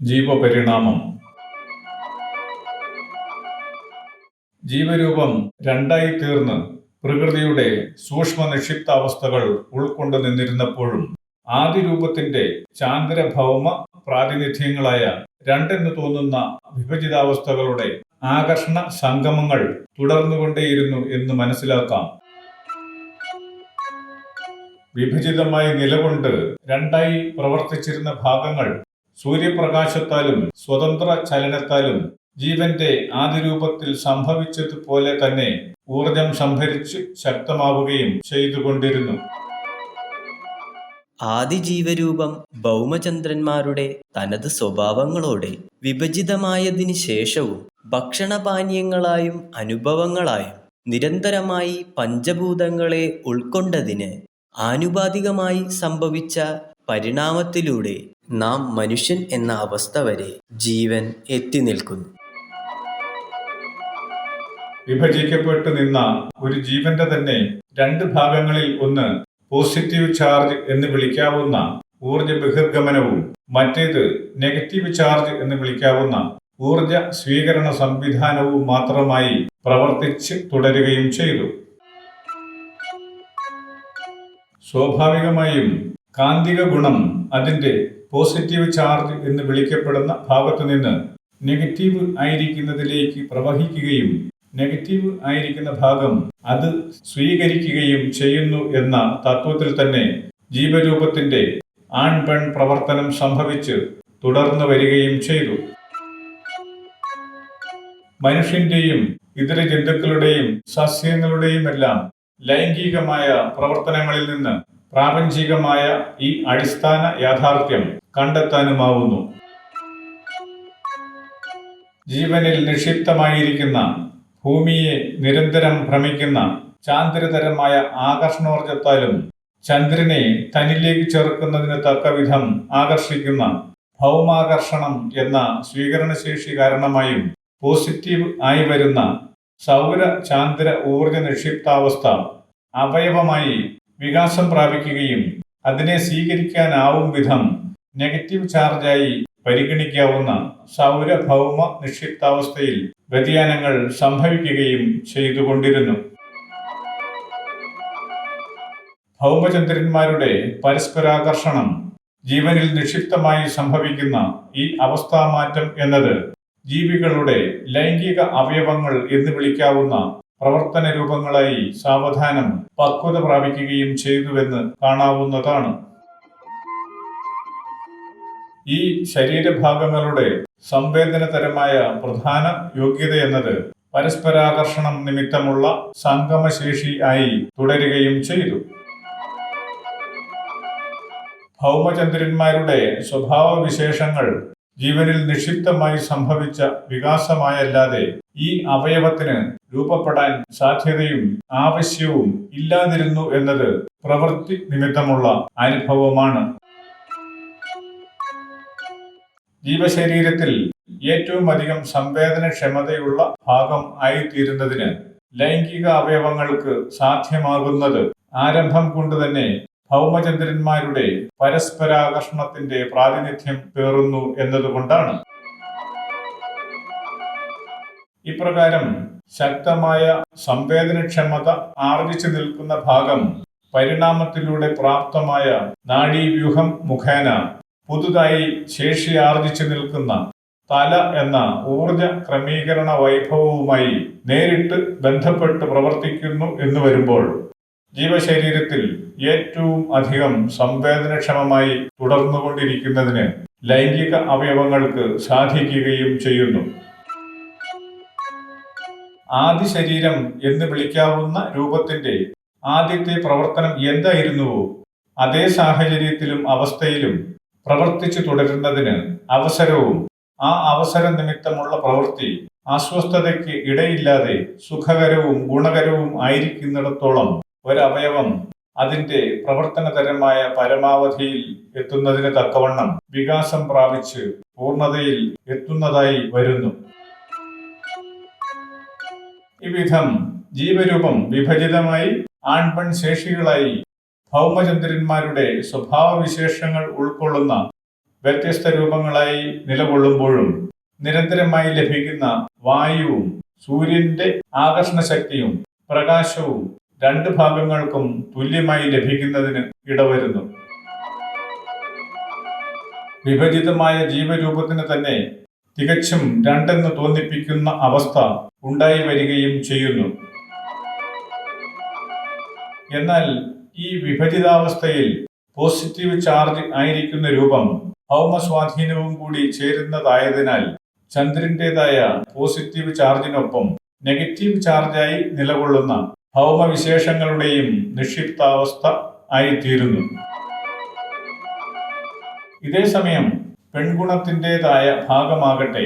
ജീവപരിണാമം. ജീവരൂപം രണ്ടായി തീർന്ന് പ്രകൃതിയുടെ സൂക്ഷ്മ നിക്ഷിപ്താവസ്ഥകൾ ഉൾക്കൊണ്ടു നിന്നിരുന്നപ്പോഴും ആദിരൂപത്തിന്റെ ചാന്ദ്രഭൗമ പ്രാതിനിധ്യങ്ങളായ രണ്ടെന്ന് തോന്നുന്ന വിഭജിതാവസ്ഥകളുടെ ആകർഷണ സംഗമങ്ങൾ തുടർന്നുകൊണ്ടേയിരുന്നു എന്ന് മനസ്സിലാക്കാം. വിഭജിതമായി നിലകൊണ്ട് രണ്ടായി പ്രവർത്തിച്ചിരുന്ന ഭാഗങ്ങൾ സൂര്യപ്രകാശത്താലും സ്വതന്ത്ര ചലനത്താലും ജീവന്റെ ആദിരൂപത്തിൽ സംഭവിച്ചതുപോലെ തന്നെ ഊർജം സംഭരിച്ച് ശക്തമാവുകയും ചെയ്തുകൊണ്ടിരുന്നു. ആദിജീവരൂപം ഭൗമചന്ദ്രന്മാരുടെ തനത് സ്വഭാവങ്ങളോടെ വിഭജിതമായതിനു ശേഷവും ഭക്ഷണപാനീയങ്ങളായും അനുഭവങ്ങളായും നിരന്തരമായി പഞ്ചഭൂതങ്ങളെ ഉൾക്കൊണ്ടതിന് ആനുപാതികമായി സംഭവിച്ച പരിണാമത്തിലൂടെ നാം മനുഷ്യൻ എന്ന അവസ്ഥ വരെ ജീവൻ എത്തി നിൽക്കുന്നു. വിഭജിക്കപ്പെട്ടു നിന്ന ഒരു ജീവന്റെ തന്നെ രണ്ട് ഭാഗങ്ങളിൽ ഒന്ന് പോസിറ്റീവ് ചാർജ് എന്ന് വിളിക്കാവുന്ന ഊർജ ബഹിർഗമനവും മറ്റേത് നെഗറ്റീവ് ചാർജ് എന്ന് വിളിക്കാവുന്ന ഊർജ സ്വീകരണ സംവിധാനവും മാത്രമായി പ്രവർത്തിച്ച് തുടരുകയും ചെയ്തു. സ്വാഭാവികമായും കാന്തിക ഗുണം അതിന്റെ പോസിറ്റീവ് ചാർജ് എന്ന് വിളിക്കപ്പെടുന്ന ഭാഗത്തു നിന്ന് നെഗറ്റീവ് ആയിരിക്കുന്നതിലേക്ക് പ്രവഹിക്കുകയും നെഗറ്റീവ് ആയിരിക്കുന്ന ഭാഗം അത് സ്വീകരിക്കുകയും ചെയ്യുന്നു എന്ന തത്വത്തിൽ തന്നെ ജീവരൂപത്തിന്റെ ആൺ പെൺ പ്രവർത്തനം സംഭവിച്ച് തുടർന്നു വരികയും ചെയ്തു. മനുഷ്യന്റെയും ഇതര ജന്തുക്കളുടെയും സസ്യങ്ങളുടെയും എല്ലാം ലൈംഗികമായ പ്രവർത്തനങ്ങളിൽ നിന്ന് പ്രാപഞ്ചികമായ ഈ അടിസ്ഥാന യാഥാർത്ഥ്യം കണ്ടെത്താനുമാവുന്നു. ജീവനിൽ നിക്ഷിപ്തമായിരിക്കുന്ന ഭൂമിയെ നിരന്തരം ഭ്രമിക്കുന്ന ചാന്ദ്രതരമായ ആകർഷണോർജത്താലും ചന്ദ്രനെ തന്നിലേക്ക് ചേർക്കുന്നതിന് തക്കവിധം ആകർഷിക്കുന്ന ഭൗമാകർഷണം എന്ന സ്വീകരണശേഷി കാരണമായും പോസിറ്റീവ് ആയി വരുന്ന സൗര ചാന്ദ്ര ഊർജ നിക്ഷിപ്താവസ്ഥ അവയവമായി വികാസം പ്രാപിക്കുകയും അതിനെ സ്വീകരിക്കാനാവും വിധം നെഗറ്റീവ് ചാർജായി പരിഗണിക്കാവുന്ന സൗരഭൗമ നിക്ഷിപ്താവസ്ഥയിൽ വ്യതിയാനങ്ങൾ സംഭവിക്കുകയും ചെയ്തുകൊണ്ടിരുന്നു. ഭൗമചന്ദ്രന്മാരുടെ പരസ്പരാകർഷണം ജീവനിൽ നിക്ഷിപ്തമായി സംഭവിക്കുന്ന ഈ അവസ്ഥാമാറ്റം എന്നത് ജീവികളുടെ ലൈംഗിക അവയവങ്ങൾ എന്ന് വിളിക്കാവുന്ന പ്രവർത്തന രൂപങ്ങളായി സാവധാനം പക്വത പ്രാപിക്കുകയും ചെയ്തുവെന്ന് കാണാവുന്നതാണ്. ഈ ശരീരഭാഗങ്ങളുടെ സംവേദനതരമായ പ്രധാന യോഗ്യത എന്നത് പരസ്പരാകർഷണം നിമിത്തമുള്ള സംഗമശേഷി ആയി തുടരുകയും ചെയ്തു. ഭൗമചന്ദ്രന്മാരുടെ സ്വഭാവവിശേഷങ്ങൾ ജീവനിൽ നിക്ഷിപ്തമായി സംഭവിച്ച വികാസമായല്ലാതെ ഈ അവയവത്തിന് രൂപപ്പെടാൻ സാധ്യതയും ആവശ്യവും ഇല്ലാതിരുന്നു എന്നത് പ്രവൃത്തി നിമിത്തമുള്ള അനുഭവമാണ്. ജീവശരീരത്തിൽ ഏറ്റവും അധികം സംവേദനക്ഷമതയുള്ള ഭാഗം ആയിത്തീരുന്നതിന് ലൈംഗിക അവയവങ്ങൾക്ക് സാധ്യമാകുന്നത് ആരംഭം കൊണ്ട് തന്നെ ഭൗമചന്ദ്രന്മാരുടെ പരസ്പരാകർഷണത്തിന്റെ പ്രാതിനിധ്യം പേറുന്നു എന്നതുകൊണ്ടാണ്. ഇപ്രകാരം ശക്തമായ സംവേദനക്ഷമത ആർജിച്ചു നിൽക്കുന്ന ഭാഗം പരിണാമത്തിലൂടെ പ്രാപ്തമായ നാഡീവ്യൂഹം മുഖേന പുതുതായി ശേഷി ആർജിച്ചു നിൽക്കുന്ന തല എന്ന ഊർജ ക്രമീകരണ വൈഭവവുമായി നേരിട്ട് ബന്ധപ്പെട്ട് പ്രവർത്തിക്കുന്നു എന്ന് വരുമ്പോൾ ജീവശരീരത്തിൽ ഏറ്റവും അധികം സംവേദനക്ഷമമായി തുടർന്നുകൊണ്ടിരിക്കുന്നതിന് ലൈംഗിക അവയവങ്ങൾക്ക് സാധിക്കുകയും ചെയ്യുന്നു. ആദ്യ ശരീരം എന്ന് വിളിക്കാവുന്ന രൂപത്തിന്റെ ആദ്യത്തെ പ്രവർത്തനം എന്തായിരുന്നുവോ? അതേ സാഹചര്യത്തിലും അവസ്ഥയിലും പ്രവർത്തിച്ചു തുടരുന്നതിന് അവസരവും ആ അവസര നിമിത്തമുള്ള പ്രവൃത്തി അസ്വസ്ഥതയ്ക്ക് ഇടയില്ലാതെ സുഖകരവും ഗുണകരവും ആയിരിക്കുന്നിടത്തോളം ഒരവയവം അതിന്റെ പ്രവർത്തനതരമായ പരമാവധിയിൽ എത്തുന്നതിന് തക്കവണ്ണം വികാസം പ്രാപിച്ച് പൂർണതയിൽ എത്തുന്നതായി വരുന്നു. ഇവിധം ജീവരൂപം വിഭജിതമായി ആൺപെൺ ശേഷികളായി ഭൗമചന്ദ്രന്മാരുടെ സ്വഭാവവിശേഷങ്ങൾ ഉൾക്കൊള്ളുന്ന വ്യത്യസ്ത രൂപങ്ങളായി നിലകൊള്ളുമ്പോഴും നിരന്തരമായി ലഭിക്കുന്ന വായുവും സൂര്യന്റെ ആകർഷണ ശക്തിയും പ്രകാശവും രണ്ട് ഭാഗങ്ങൾക്കും തുല്യമായി ലഭിക്കുന്നതിന് ഇടവരുന്നു. വിഭജിതമായ ജീവരൂപത്തിന് തന്നെ തികച്ചും രണ്ടെന്ന് തോന്നിപ്പിക്കുന്ന അവസ്ഥ ഉണ്ടായി വരികയും ചെയ്യുന്നു. എന്നാൽ ഈ വിഭജിതാവസ്ഥയിൽ പോസിറ്റീവ് ചാർജ് ആയിരിക്കുന്ന രൂപം ഭൗമസ്വാധീനവും കൂടി ചേരുന്നതായതിനാൽ ചന്ദ്രന്റേതായ പോസിറ്റീവ് ചാർജിനൊപ്പം നെഗറ്റീവ് ചാർജായി നിലകൊള്ളുന്ന ഭൗമവിശേഷങ്ങളുടെയും നിക്ഷിപ്താവസ്ഥ ആയിത്തീരുന്നു. ഇതേസമയം പെൺഗുണത്തിന്റെതായ ഭാഗമാകട്ടെ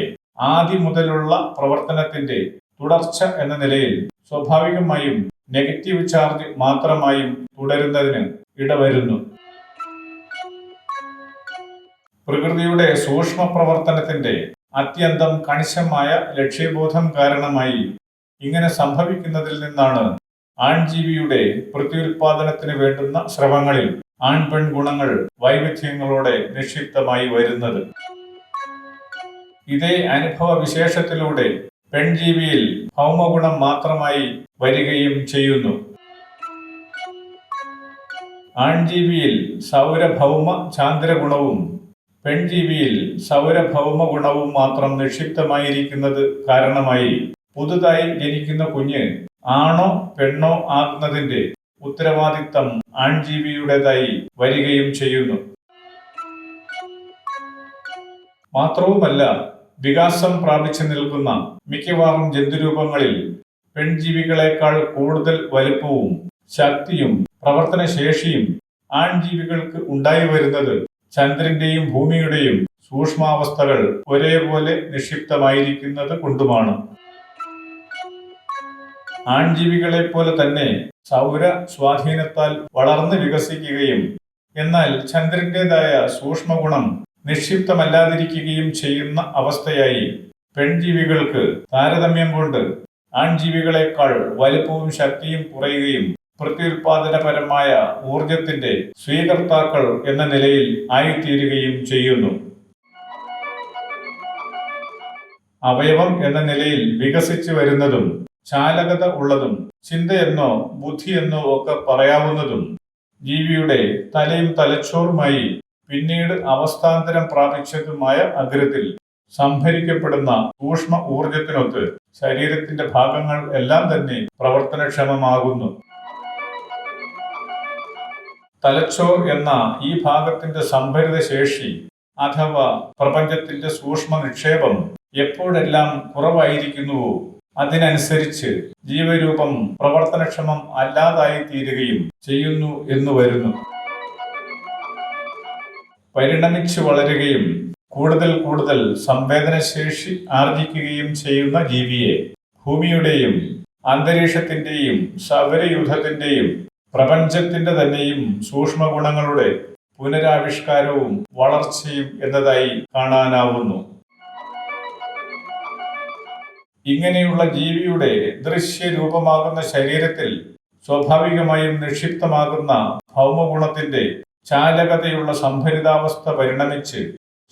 ആദ്യം മുതലുള്ള പ്രവർത്തനത്തിന്റെ തുടർച്ച എന്ന നിലയിൽ സ്വാഭാവികമായും നെഗറ്റീവ് ചാർജ് മാത്രമായും തുടരുന്നതിന് ഇടവരുന്നു. പ്രകൃതിയുടെ സൂക്ഷ്മ പ്രവർത്തനത്തിന്റെ അത്യന്തം കണിശമായ ലക്ഷ്യബോധം കാരണമായി ഇങ്ങനെ സംഭവിക്കുന്നതിൽ നിന്നാണ് ആൺജീവിയുടെ പ്രത്യുൽപാദനത്തിന് വേണ്ടുന്ന ശ്രമങ്ങളിൽ ആൺ പെൺ ഗുണങ്ങൾ വൈവിധ്യങ്ങളോടെ നിക്ഷിപ്തമായി വരുന്നത്. ഇതേ അനുഭവ വിശേഷത്തിലൂടെ പെൺജീവിയിൽ ഭൗമഗുണം മാത്രമായി വരികയും ചെയ്യുന്നു. ആൺജീവിയിൽ സൗരഭൗമ ചാന്ദ്രഗുണവും പെൺജീവിയിൽ സൗരഭൗമ ഗുണവും മാത്രം നിക്ഷിപ്തമായിരിക്കുന്നത് കാരണമായി പുതുതായി ജനിക്കുന്ന കുഞ്ഞ് ആണോ പെണ്ണോ ആകുന്നതിന്റെ ഉത്തരവാദിത്തം ആൺജീവിയുടേതായി വരികയും ചെയ്യുന്നു. മാത്രവുമല്ല വികാസം പ്രാപിച്ചു നിൽക്കുന്ന മിക്കവാറും ജന്തുരൂപങ്ങളിൽ പെൺജീവികളെക്കാൾ കൂടുതൽ വലുപ്പവും ശക്തിയും പ്രവർത്തനശേഷിയും ആൺജീവികൾക്ക് ഉണ്ടായി വരുന്നത് ചന്ദ്രന്റെയും ഭൂമിയുടെയും സൂക്ഷ്മാവസ്ഥകൾ ഒരേപോലെ നിക്ഷിപ്തമായിരിക്കുന്നത് കൊണ്ടുമാണ്. ആൺജീവികളെ പോലെ തന്നെ സൗര സ്വാധീനത്താൽ വളർന്നു വികസിക്കുകയും എന്നാൽ ചന്ദ്രന്റേതായ സൂക്ഷ്മഗുണം നിക്ഷിപ്തമല്ലാതിരിക്കുകയും ചെയ്യുന്ന അവസ്ഥയായി പെൺജീവികൾക്ക് താരതമ്യം കൊണ്ട് ആൺജീവികളെക്കാൾ വലുപ്പവും ശക്തിയും കുറയുകയും പ്രത്യുൽപാദനപരമായ ഊർജത്തിന്റെ സ്വീകർത്താക്കൾ എന്ന നിലയിൽ ആയിത്തീരുകയും ചെയ്യുന്നു. അവയവം എന്ന നിലയിൽ വികസിച്ചു വരുന്നതും ചാലകത ഉള്ളതും ചിന്തയെന്നോ ബുദ്ധിയെന്നോ ഒക്കെ പറയാവുന്നതും ജീവിയുടെ തലയും തലച്ചോറുമായി പിന്നീട് അവസ്ഥാന്തരം പ്രാപിച്ചതുമായ അഗ്രത്തിൽ സംഭരിക്കപ്പെടുന്ന സൂക്ഷ്മ ഊർജത്തിനൊത്ത് ശരീരത്തിന്റെ ഭാഗങ്ങൾ എല്ലാം തന്നെ പ്രവർത്തനക്ഷമമാകുന്നു. തലച്ചോർ എന്ന ഈ ഭാഗത്തിന്റെ സംഭരിത ശേഷി അഥവാ പ്രപഞ്ചത്തിന്റെ സൂക്ഷ്മ നിക്ഷേപം എപ്പോഴെല്ലാം കുറവായിരിക്കുന്നുവോ അതിനനുസരിച്ച് ജീവരൂപം പ്രവർത്തനക്ഷമം അല്ലാതായി തീരുകയും ചെയ്യുന്നു എന്ന് വരുന്നു. പരിണമിച്ചു വളരുകയും കൂടുതൽ കൂടുതൽ സംവേദനശേഷി ആർജിക്കുകയും ചെയ്യുന്ന ജീവിയെ ഭൂമിയുടെയും അന്തരീക്ഷത്തിന്റെയും സൗരയുദ്ധത്തിന്റെയും പ്രപഞ്ചത്തിന്റെ തന്നെയും സൂക്ഷ്മഗുണങ്ങളുടെ പുനരാവിഷ്കാരവും വളർച്ചയും എന്നതായി കാണാനാവുന്നു. ഇങ്ങനെയുള്ള ജീവിയുടെ ദൃശ്യരൂപമാകുന്ന ശരീരത്തിൽ സ്വാഭാവികമായും നിക്ഷിപ്തമാകുന്ന ഭൗമഗുണത്തിന്റെ ചാലകതയുള്ള സംഭരിതാവസ്ഥ പരിണമിച്ച്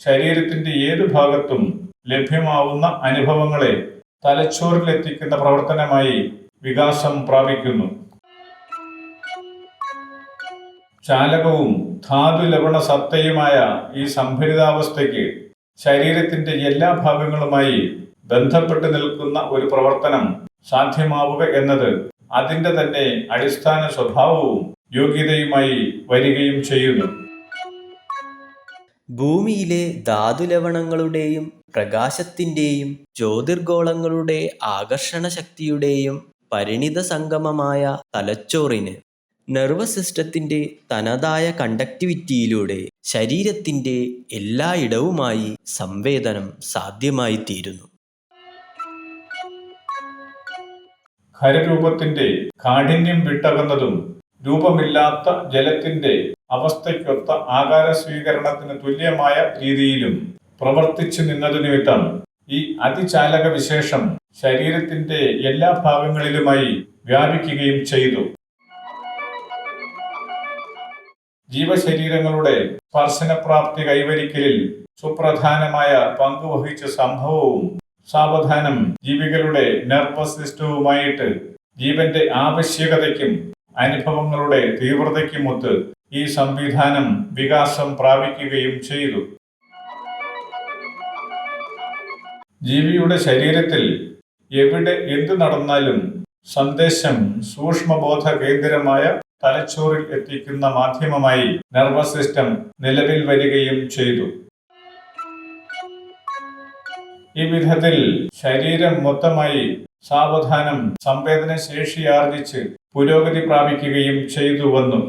ശരീരത്തിന്റെ ഏതു ഭാഗത്തും ലഭ്യമാവുന്ന അനുഭവങ്ങളെ തലച്ചോറിലെത്തിക്കുന്ന പ്രവർത്തനമായി വികാസം പ്രാപിക്കുന്നു. ചാലകവും ധാതു ലവണ സത്തയുമായ ഈ സംഭരിതാവസ്ഥയ്ക്ക് ശരീരത്തിന്റെ എല്ലാ ഭാഗങ്ങളുമായി ബന്ധപ്പെട്ട് നിൽക്കുന്ന ഒരു പ്രവർത്തനം സാധ്യമാവുക എന്നത് അതിന്റെ തന്നെ അടിസ്ഥാന സ്വഭാവവും യോഗ്യതയുമായി വരികയും ചെയ്യുന്നു. ഭൂമിയിലെ ധാതുലവണങ്ങളുടെയും പ്രകാശത്തിന്റെയും ജ്യോതിർഗോളങ്ങളുടെ ആകർഷണ ശക്തിയുടെയും പരിണിത സംഗമമായ തലച്ചോറിന് നെർവസ് സിസ്റ്റത്തിന്റെ തനതായ കണ്ടക്ടിവിറ്റിയിലൂടെ ശരീരത്തിന്റെ എല്ലായിടവുമായി സംവേദനം സാധ്യമായി തീരുന്നു ഖരരൂപത്തിന്റെ കാഠിന്യം വിട്ടകന്നതും രൂപമില്ലാത്ത ജലത്തിന്റെ അവസ്ഥയ്ക്കൊത്ത ആകാര സ്വീകരണത്തിന് തുല്യമായ രീതിയിലും പ്രവർത്തിച്ചു നിന്നതു നിമിത്തം ഈ അതിചാലക വിശേഷം ശരീരത്തിന്റെ എല്ലാ ഭാഗങ്ങളിലുമായി വ്യാപിക്കുകയും ചെയ്തു. ജീവശരീരങ്ങളുടെ സ്പർശനപ്രാപ്തി കൈവരിക്കലിൽ സുപ്രധാനമായ പങ്കുവഹിച്ച സംഭവവും സാവധാനം ജീവികളുടെ നെർവസ് സിസ്റ്റവുമായിട്ട് ജീവന്റെ ആവശ്യകതയ്ക്കും അനുഭവങ്ങളുടെ തീവ്രതയ്ക്കുമൊത്ത് ഈ സംവിധാനം വികാസം പ്രാപിക്കുകയും ചെയ്തു. ജീവിയുടെ ശരീരത്തിൽ എവിടെ എന്തു നടന്നാലും സന്ദേശം സൂക്ഷ്മബോധ കേന്ദ്രമായ തലച്ചോറിൽ എത്തിക്കുന്ന മാധ്യമമായി നെർവസ് സിസ്റ്റം നിലവിൽ വരികയും ചെയ്തു. ഈ വിധത്തിൽ ശരീരം മൊത്തമായി സാവധാനം സംവേദനശേഷി ആർജിച്ച് പുരോഗതി പ്രാപിക്കുകയും ചെയ്തു വന്നു